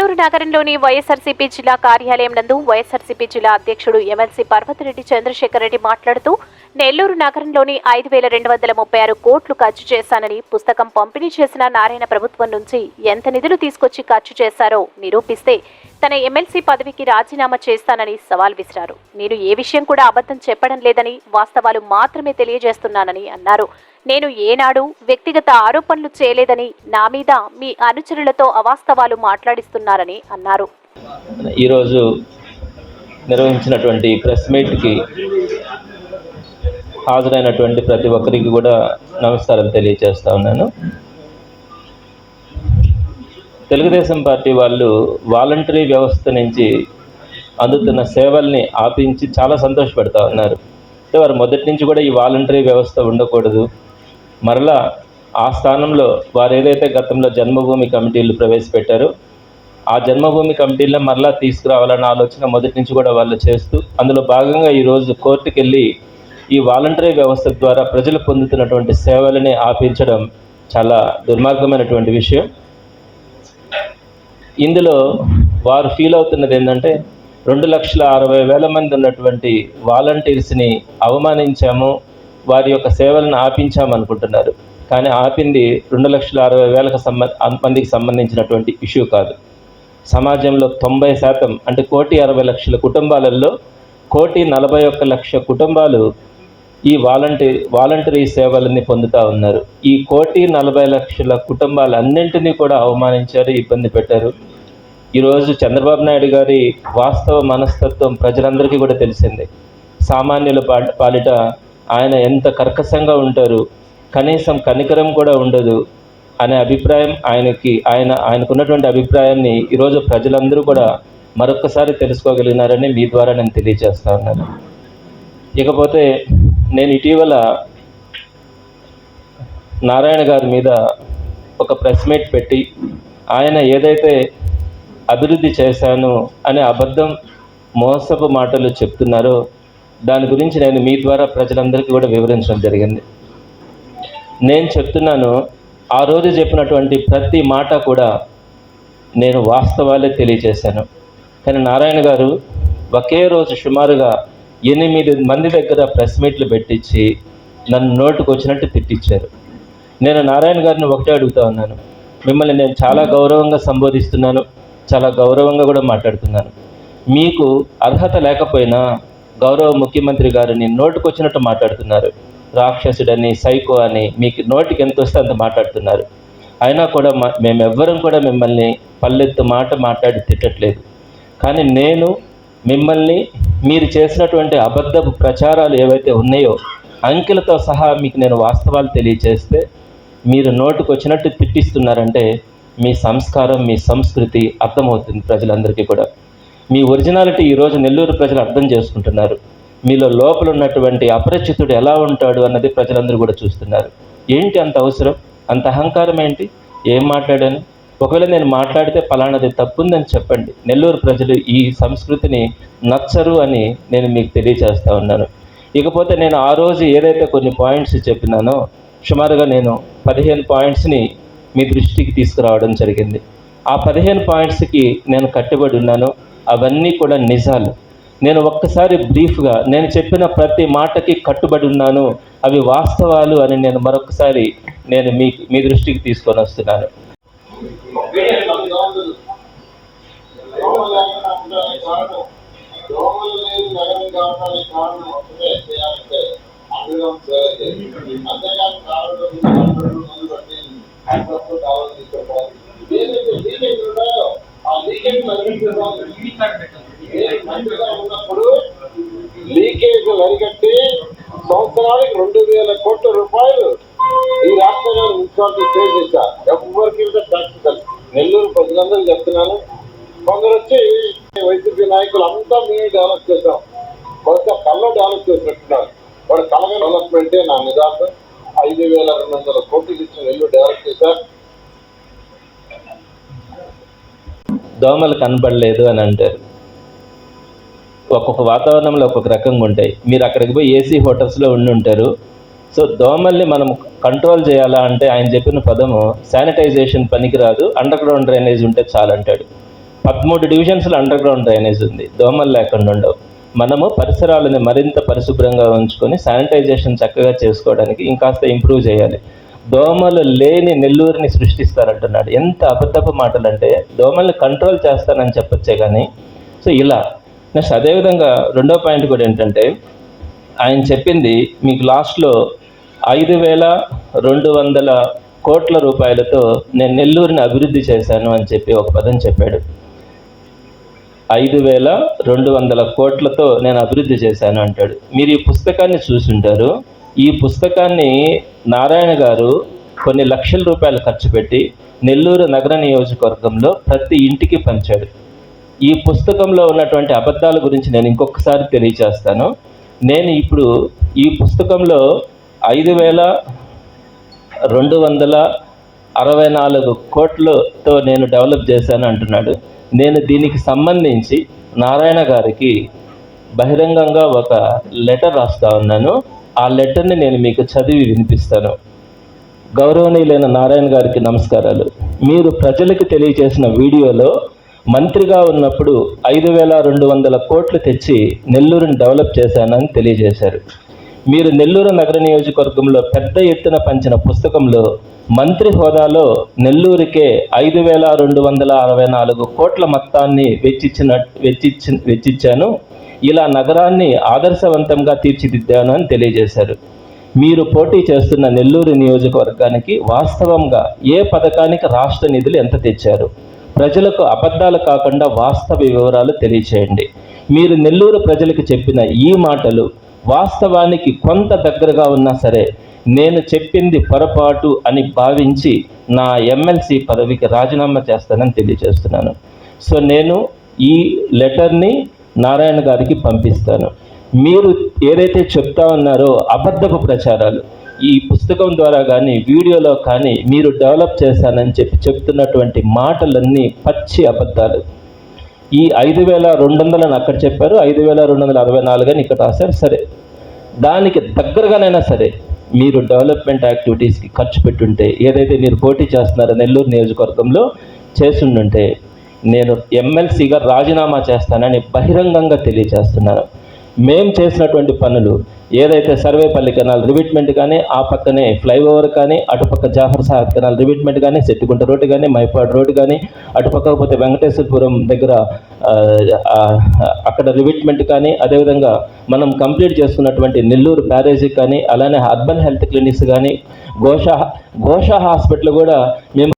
నెల్లూరు నగరంలోని వైఎస్ఆర్సీపీ జిల్లా కార్యాలయం నందు వైఎస్ఆర్సీపీ జిల్లా అధ్యక్షుడు ఎమ్మెల్సీ పర్వతిరెడ్డి చంద్రశేఖర్ రెడ్డి మాట్లాడుతూ నెల్లూరు నగరంలోని ఐదు వేల రెండు వందల ముప్పై ఆరు కోట్లు ఖర్చు చేశానని పుస్తకం పంపిణీ చేసిన నారాయణ ప్రభుత్వం నుంచి ఎంత నిధులు తీసుకొచ్చి ఖర్చు చేశారో నిరూపిస్తే తన ఎమ్మెల్సీ పదవికి రాజీనామా చేస్తానని సవాల్ విసిరారు. నేను ఏ విషయం కూడా అబద్ధం చెప్పడం లేదని వాస్తవాలు మాత్రమే తెలియజేస్తున్నానని అన్నారు. నేను ఏనాడు వ్యక్తిగత ఆరోపణలు చేయలేదని నా మీద మీ అనుచరులతో అవాస్తవాలు మాట్లాడిస్తున్నారని అన్నారు. ఈరోజు నిర్వహించినటువంటి ప్రెస్ మీట్కి హాజరైనటువంటి ప్రతి ఒక్కరికి కూడా నమస్కారం తెలియజేస్తా ఉన్నాను. తెలుగుదేశం పార్టీ వాళ్ళు వాలంటరీ వ్యవస్థ నుంచి అందుతున్న సేవల్ని ఆపించి చాలా సంతోషపడతా ఉన్నారు. అంటే వారు మొదటి నుంచి కూడా ఈ వాలంటరీ వ్యవస్థ ఉండకూడదు. మరలా ఆ స్థానంలో వారు ఏదైతే గతంలో జన్మభూమి కమిటీలు ప్రవేశపెట్టారో ఆ జన్మభూమి కమిటీలో మరలా తీసుకురావాలన్న ఆలోచన మొదటి నుంచి కూడా వాళ్ళు చేస్తూ అందులో భాగంగా ఈరోజు కోర్టుకు వెళ్ళి ఈ వాలంటరీ వ్యవస్థ ద్వారా ప్రజలు పొందుతున్నటువంటి సేవలని ఆపించడం చాలా దుర్మార్గమైనటువంటి విషయం. ఇందులో వారు ఫీల్ అవుతున్నది ఏంటంటే రెండు లక్షల అరవై వేల మంది ఉన్నటువంటి వాలంటీర్స్ని అవమానించాము వారి యొక్క సేవలను ఆపించామనుకుంటున్నారు. కానీ ఆపింది రెండు లక్షల అరవై వేలకు సంబ మందికి సంబంధించినటువంటి ఇష్యూ కాదు. సమాజంలో తొంభై శాతం అంటే కోటి అరవై లక్షల కుటుంబాలలో కోటి నలభై ఒక్క లక్ష కుటుంబాలు ఈ వాలంటీ వాలంటరీ సేవలని పొందుతూ ఉన్నారు. ఈ కోటి నలభై లక్షల కుటుంబాలన్నింటినీ కూడా అవమానించారు ఇబ్బంది పెట్టారు. ఈరోజు చంద్రబాబు నాయుడు గారి వాస్తవ మనస్తత్వం ప్రజలందరికీ కూడా తెలిసింది. సామాన్యుల పా- పాలిట ఆయన ఎంత కర్కశంగా ఉంటారు కనీసం కనికరం కూడా ఉండదు అనే అభిప్రాయం ఆయనకి ఆయన ఆయనకున్నటువంటి అభిప్రాయాన్ని ఈరోజు ప్రజలందరూ కూడా మరొకసారి తెలుసుకోగలిగినారని మీ ద్వారా నేను తెలియజేస్తా ఉన్నాను. ఇకపోతే నేను ఇటీవల నారాయణ గారి మీద ఒక ప్రెస్ మీట్ పెట్టి ఆయన ఏదైతే అభివృద్ధి చేశాను అనే అబద్ధం మోసపు మాటలు చెప్తున్నారో దాని గురించి నేను మీ ద్వారా ప్రజలందరికీ కూడా వివరించడం జరిగింది. నేను చెప్తున్నాను ఆ రోజు చెప్పినటువంటి ప్రతి మాట కూడా నేను వాస్తవాలే తెలియజేశాను కానీ నారాయణ గారు ఒకే రోజు సుమారుగా ఎనిమిది మంది దగ్గర ప్రెస్ మీట్లు పెట్టించి నన్ను నోటుకు వచ్చినట్టు తిట్టించారు నేను నారాయణ గారిని ఒకటే అడుగుతా ఉన్నాను. మిమ్మల్ని నేను చాలా గౌరవంగా సంబోధిస్తున్నాను చాలా గౌరవంగా కూడా మాట్లాడుతున్నాను. మీకు అర్హత లేకపోయినా గౌరవ ముఖ్యమంత్రి గారిని నోటుకొచ్చినట్టు మాట్లాడుతున్నారు. రాక్షసుడని సైకో అని మీకు నోటికి ఎంత వస్తే అంత మాట్లాడుతున్నారు. అయినా కూడా మేము మేమెవ్వరం కూడా మిమ్మల్ని పల్లెత్తు మాట మాట్లాడి తిట్టట్లేదు. కానీ నేను మిమ్మల్ని మీరు చేసినటువంటి అబద్ధపు ప్రచారాలు ఏవైతే ఉన్నాయో అంకెలతో సహా మీకు నేను వాస్తవాలు తెలియచేస్తే మీరు నోటుకు వచ్చినట్టు తిట్టిస్తున్నారంటే మీ సంస్కారం మీ సంస్కృతి అర్థమవుతుంది ప్రజలందరికీ కూడా. మీ ఒరిజినాలిటీ ఈరోజు నెల్లూరు ప్రజలు అర్థం చేసుకుంటున్నారు. మీలో లోపల ఉన్నటువంటి అపరిచితుడు ఎలా ఉంటాడు అన్నది ప్రజలందరూ కూడా చూస్తున్నారు. ఏంటి అంత అవసరం? అంత అహంకారం ఏంటి? ఏం మాట్లాడాను? ఒకవేళ నేను మాట్లాడితే పలానాది తప్పుందని చెప్పండి. నెల్లూరు ప్రజలు ఈ సంస్కృతిని నచ్చరు అని నేను మీకు తెలియజేస్తా ఉన్నాను. ఇకపోతే నేను ఆ రోజు ఏదైతే కొన్ని పాయింట్స్ చెప్పినానో సుమారుగా నేను పదిహేను పాయింట్స్ని మీ దృష్టికి తీసుకురావడం జరిగింది. ఆ పదిహేను పాయింట్స్కి నేను కట్టుబడి ఉన్నాను. అవన్నీ కూడా నిజాలు. నేను ఒక్కసారి బ్రీఫ్గా నేను చెప్పిన ప్రతి మాటకి కట్టుబడి ఉన్నాను. అవి వాస్తవాలు అని నేను మరొకసారి నేను మీ మీ దృష్టికి తీసుకొని వస్తున్నాను. కావాలి ఆ ఉన్నప్పుడు లీకేజ్ అరికట్టి సంవత్సరానికి రెండు వేల కోట్ల రూపాయలు ఈ రాష్ట్రంలో మున్సిపాలిటీ పే చేశారు ఎవరికి ప్రాక్టికల్ నెల్లూరు ప్రజలందరూ చెప్తున్నాను. కొందరు వచ్చి వైసీపీ నాయకులు అంతా మేము డెవలప్ చేశాం. బహుశా కళ్ళ డెవలప్ చేసినట్టున్నారు. వాడు కలగ డెవలప్మెంటే నా నిదానం ఐదు వేల రెండు వందల కోట్లు ఇచ్చిన నెల్లూరు డెవలప్ చేశారు. దోమలు కనబడలేదు అని అంటారు. ఒక్కొక్క వాతావరణంలో ఒక్కొక్క రకంగా ఉంటాయి. మీరు అక్కడికి పోయి ఏసీ హోటల్స్లో ఉండి ఉంటారు. సో దోమల్ని మనం కంట్రోల్ చేయాలా అంటే ఆయన చెప్పిన పదము శానిటైజేషన్ పనికిరాదు అండర్ గ్రౌండ్ డ్రైనేజ్ ఉంటే చాలు అంటాడు పదమూడు డివిజన్స్లో అండర్ గ్రౌండ్ డ్రైనేజ్ ఉంది. దోమలు లేకుండా ఉండవు. మనము పరిసరాలను మరింత పరిశుభ్రంగా ఉంచుకొని శానిటైజేషన్ చక్కగా చేసుకోవడానికి ఇంకాస్త ఇంప్రూవ్ చేయాలి. దోమలు లేని నెల్లూరుని సృష్టిస్తారంటున్నాడు. ఎంత అబద్ధపు మాటలు అంటే దోమల్ని కంట్రోల్ చేస్తానని చెప్పొచ్చే కానీ సో ఇలా. నెక్స్ట్ అదేవిధంగా రెండో పాయింట్ కూడా ఏంటంటే ఆయన చెప్పింది మీకు లాస్ట్లో ఐదు వేల రెండు వందల కోట్ల రూపాయలతో నేను నెల్లూరుని అభివృద్ధి చేశాను అని చెప్పి ఒక పదం చెప్పాడు. ఐదు వేల రెండు వందల కోట్లతో నేను అభివృద్ధి చేశాను అంటాడు. మీరు ఈ పుస్తకాన్ని చూసుంటారు. ఈ పుస్తకాన్ని నారాయణ గారు కొన్ని లక్షల రూపాయలు ఖర్చు పెట్టి నెల్లూరు నగర నియోజకవర్గంలో ప్రతి ఇంటికి పంచాడు. ఈ పుస్తకంలో ఉన్నటువంటి అబద్ధాల గురించి నేను ఇంకొకసారి తెలియచేస్తాను నేను ఇప్పుడు ఈ పుస్తకంలో ఐదు వేల రెండు వందల అరవై నాలుగు కోట్లతో నేను డెవలప్ చేశాను అంటున్నాడు. నేను దీనికి సంబంధించి నారాయణ గారికి బహిరంగంగా ఒక లెటర్ రాస్తా ఉన్నాను. ఆ లెటర్ని నేను మీకు చదివి వినిపిస్తాను. గౌరవనీయులైన నారాయణ గారికి నమస్కారాలు. మీరు ప్రజలకు తెలియజేసిన వీడియోలో మంత్రిగా ఉన్నప్పుడు ఐదు వేల రెండు వందల కోట్లు తెచ్చి నెల్లూరుని డెవలప్ చేశానని తెలియజేశారు. మీరు నెల్లూరు నగర నియోజకవర్గంలో పెద్ద ఎత్తున పంచిన పుస్తకంలో మంత్రి హోదాలో నెల్లూరుకే ఐదు వేల రెండు వందల అరవై నాలుగు కోట్ల మొత్తాన్ని వెచ్చిచ్చిన వెచ్చిచ్చి వెచ్చిచ్చాను. ఇలా నగరాన్ని ఆదర్శవంతంగా తీర్చిదిద్దాను అని తెలియజేశారు. మీరు పోటీ చేస్తున్న నెల్లూరు నియోజకవర్గానికి వాస్తవంగా ఏ పథకానికి రాష్ట్ర నిధులు ఎంత తెచ్చారు? ప్రజలకు అబద్ధాలు కాకుండా వాస్తవ వివరాలు తెలియచేయండి. మీరు నెల్లూరు ప్రజలకు చెప్పిన ఈ మాటలు వాస్తవానికి కొంత దగ్గరగా ఉన్నా సరే నేను చెప్పింది పొరపాటు అని భావించి నా ఎమ్మెల్సీ పదవికి రాజీనామా చేస్తానని తెలియజేస్తున్నాను. సో నేను ఈ లెటర్ని నారాయణ గారికి పంపిస్తాను. మీరు ఏదైతే చెప్తా ఉన్నారో అబద్ధపు ప్రచారాలు ఈ పుస్తకం ద్వారా కానీ వీడియోలో కానీ మీరు డెవలప్ చేశానని చెప్పి చెప్తున్నటువంటి మాటలన్నీ పచ్చి అబద్ధాలు. ఈ ఐదు వేల రెండు వందలని అక్కడ చెప్పారు ఐదు వేల రెండు వందల అరవై నాలుగు అని ఇక్కడ రాశారు సరే. దానికి దగ్గరగానైనా సరే మీరు డెవలప్మెంట్ యాక్టివిటీస్కి ఖర్చు పెట్టుంటే ఏదైతే మీరు పోటీ చేస్తున్నారో నెల్లూరు నియోజకవర్గంలో చేస్తుండుంటే నేను ఎమ్మెల్సీగా రాజీనామా చేస్తానని బహిరంగంగా తెలియజేస్తున్నాను. మేం చేసినటువంటి పనులు ఏదైతే సర్వేపల్లి కెనాల్ రివిట్మెంట్ కానీ ఆ పక్కనే ఫ్లైఓవర్ కానీ అటుపక్క జాఫర్ సాహెబ్ కెనాల్ రివిట్మెంట్ కానీ సెట్టిగుంట రోడ్డు కానీ మైపాడు రోడ్డు కానీ అటుపక్క పోతే వెంకటేశ్వరపురం దగ్గర అక్కడ రివిట్మెంట్ కానీ అదేవిధంగా మనం కంప్లీట్ చేసుకున్నటువంటి నెల్లూరు బ్యారేజీ కానీ అలానే అర్బన్ హెల్త్ క్లినిక్స్ కానీ గోషా గోషా హాస్పిటల్ కూడా మేము